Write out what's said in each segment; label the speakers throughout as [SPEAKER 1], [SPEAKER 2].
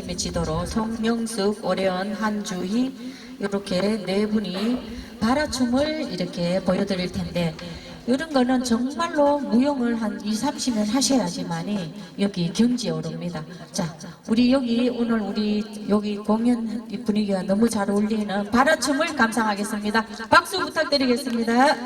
[SPEAKER 1] 선생님의 지도로 송명숙, 오래연, 한주희 이렇게 네 분이 바라춤을 이렇게 보여드릴 텐데 이런 거는 정말로 무용을 한 2, 30년 하셔야지만이 여기 경지에 오릅니다. 자, 우리 여기 오늘 우리 여기 공연 분위기가 너무 잘 어울리는 바라춤을 감상하겠습니다. 박수 부탁드리겠습니다.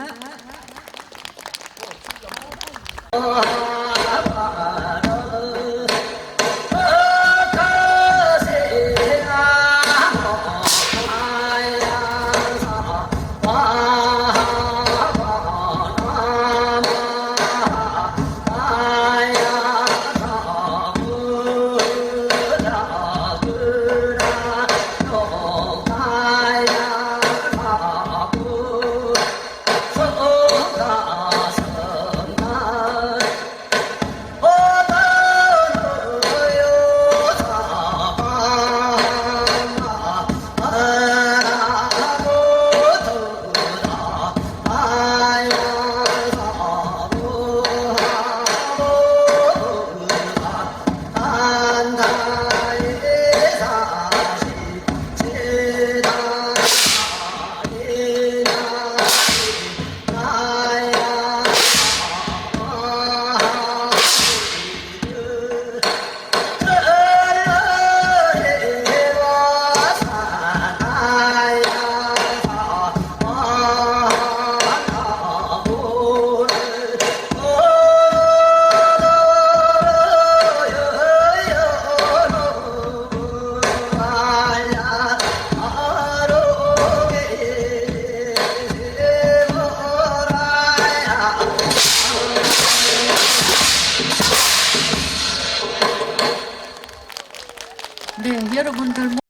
[SPEAKER 1] 네, 여러분들